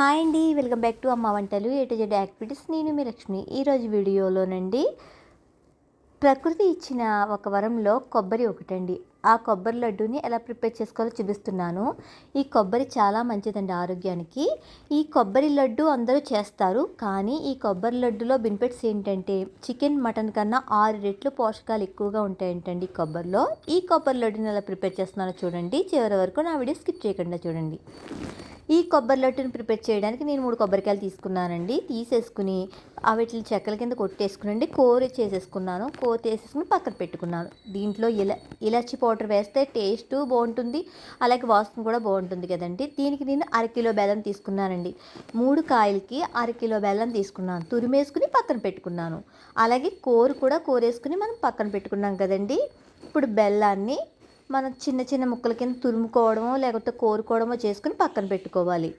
Hi అండి welcome back to అమ్మ వంటలు ఏ జెడ్ యాక్టివిటీస్. నేను మీ లక్ష్మి. ఈరోజు వీడియోలోనండి ప్రకృతి ఇచ్చిన ఒక వరంలో కొబ్బరి ఒకటండి. ఆ కొబ్బరి లడ్డూని ఎలా ప్రిపేర్ చేసుకోవాలో చూపిస్తున్నాను. ఈ కొబ్బరి చాలా మంచిదండి ఆరోగ్యానికి. ఈ కొబ్బరి లడ్డు అందరూ చేస్తారు కానీ ఈ కొబ్బరి లడ్డులో బెనిఫిట్స్ ఏంటంటే చికెన్ మటన్ కన్నా ఆరు రెట్లు పోషకాలు ఎక్కువగా ఉంటాయంటండి ఈ కొబ్బరిలో. ఈ కొబ్బరి లడ్డుని ఎలా ప్రిపేర్ చేస్తున్నానో చూడండి. చివరి వరకు నా వీడియో స్కిప్ చేయకుండా చూడండి. ఈ కొబ్బరి లడ్డుని ప్రిపేర్ చేయడానికి నేను మూడు కొబ్బరికాయలు తీసుకున్నానండి. తీసేసుకుని వీటిని చెక్కల కింద కొట్టేసుకునండి. కోరి చేసేసుకున్నాను. కూర చేసేసుకుని పక్కన పెట్టుకున్నాను. దీంట్లో ఇలా ఇలాచి పౌడర్ వేస్తే టేస్ట్ బాగుంటుంది. అలాగే వాసన కూడా బాగుంటుంది కదండి. దీనికి నేను అరకిలో బెల్లం తీసుకున్నానండి. మూడు కాయలకి అరకిలో బెల్లం తీసుకున్నాను. తురిమేసుకుని పక్కన పెట్టుకున్నాను. అలాగే కోరు కూడా కోరేసుకుని మనం పక్కన పెట్టుకున్నాం కదండి. ఇప్పుడు బెల్లాన్ని మనం చిన్న చిన్న ముక్కల కింద తురుముకోవడమో లేకపోతే కోరుకోవడమో చేసుకుని పక్కన పెట్టుకోవాలి.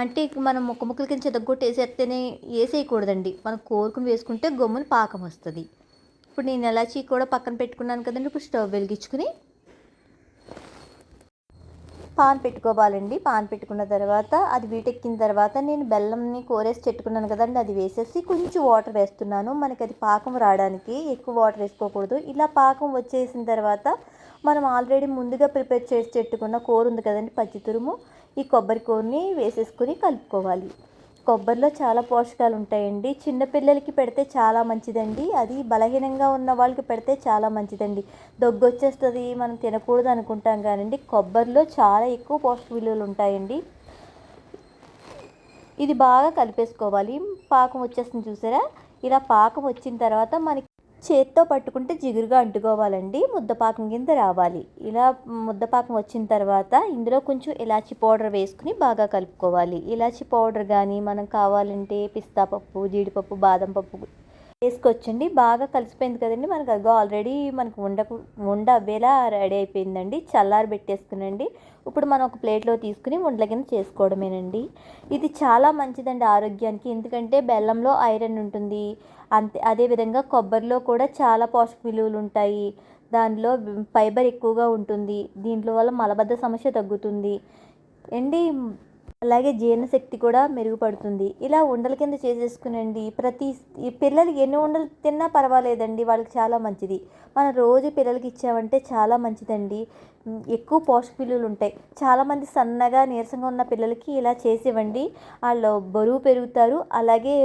అంటే మనం ముక్క ముక్కల కింద చెదగొట్టి వేసేస్తేనే వేసేయకూడదండి మనం కోరుకుని వేసుకుంటే గమ్మున పాకం వస్తుంది. ఇప్పుడు నేను ఎలాచి కూడా పక్కన పెట్టుకున్నాను కదండి ఇప్పుడు స్టవ్ వెలిగించుకుని పాన్ పెట్టుకోవాలండి. పాన్ పెట్టుకున్న తర్వాత అది వీటెక్కిన తర్వాత నేను బెల్లంని కోరేసి పెట్టుకున్నాను కదండి. అది వేసేసి కొంచెం వాటర్ వేస్తున్నాను. మనకి అది పాకం రావడానికి ఎక్కువ వాటర్ వేసుకోకూడదు. ఇలా పాకం వచ్చేసిన తర్వాత మనం ఆల్రెడీ ముందుగా ప్రిపేర్ చేసి పెట్టుకున్న కూర ఉంది కదండి పచ్చి తురుము. ఈ కొబ్బరి కూరని వేసేసుకుని కలుపుకోవాలి. కొబ్బరిలో చాలా పోషకాలు ఉంటాయండి చిన్నపిల్లలకి పెడితే చాలా మంచిదండి. అది బలహీనంగా ఉన్న వాళ్ళకి పెడితే చాలా మంచిదండి. దగ్గు వచ్చేస్తుంది మనం తినకూడదు అనుకుంటాం కానండి. కొబ్బరిలో చాలా ఎక్కువ పోషక విలువలు ఉంటాయండి ఇది బాగా కలిపేసుకోవాలి. పాకం వచ్చేస్తుంది చూసారా? ఇలా పాకం వచ్చిన తర్వాత మనకి చేత్తో పట్టుకుంటే జిగురుగా అంటుకోవాలండి ముద్దపాకం కింద రావాలి. ఇలా ముద్దపాకం వచ్చిన తర్వాత ఇందులో కొంచెం ఇలాచి పౌడర్ వేసుకుని బాగా కలుపుకోవాలి. ఇలాచి పౌడర్ కానీ మనం కావాలంటే పిస్తా పప్పు జీడిపప్పు బాదం పప్పు వేసుకొచ్చండి. బాగా కలిసిపోయింది కదండి. మనకు అదిగో ఆల్రెడీ మనకు ఉండకు ఉండ అవ్వేలా రెడీ అయిపోయిందండి. చల్లారి పెట్టేసుకునండి. ఇప్పుడు మనం ఒక ప్లేట్లో తీసుకుని ఉండల కింద చేసుకోవడమేనండి. ఇది చాలా మంచిదండి ఆరోగ్యానికి. ఎందుకంటే బెల్లంలో ఐరన్ ఉంటుంది. అంతే అదేవిధంగా కొబ్బరిలో కూడా చాలా పోషక విలువలు ఉంటాయి. దానిలో ఫైబర్ ఎక్కువగా ఉంటుంది. దీంట్లో వల్ల మలబద్ధ సమస్య తగ్గుతుంది. అండి అలాగే జీర్ణశక్తి కూడా మెరుగుపడుతుంది. ఇలా ఉండల కింద చేసేసుకునండి. ప్రతి పిల్లలు ఎన్ని ఉండలు తిన్నా పర్వాలేదండి వాళ్ళకి చాలా మంచిది. మనం రోజు పిల్లలకి ఇచ్చామంటే చాలా మంచిదండి. ఎక్కువ పోషక విలువలు ఉంటాయి. చాలామంది సన్నగా నీరసంగా ఉన్న పిల్లలకి ఇలా చేసివ్వండి. వాళ్ళు బరువు పెరుగుతారు. అలాగే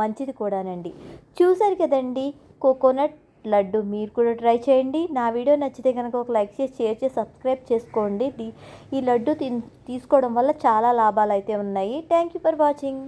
మంచిది కూడానండి. చూసారు కదండి కోకోనట్ లడ్డు మీరు కూడా ట్రై చేయండి. నా వీడియో నచ్చితే కనుక ఒక లైక్ చేసి షేర్ చేసి సబ్స్క్రైబ్ చేసుకోండి. ఈ లడ్డు తీసుకోవడం వల్ల చాలా లాభాలు అయితే ఉన్నాయి. Thank you for watching.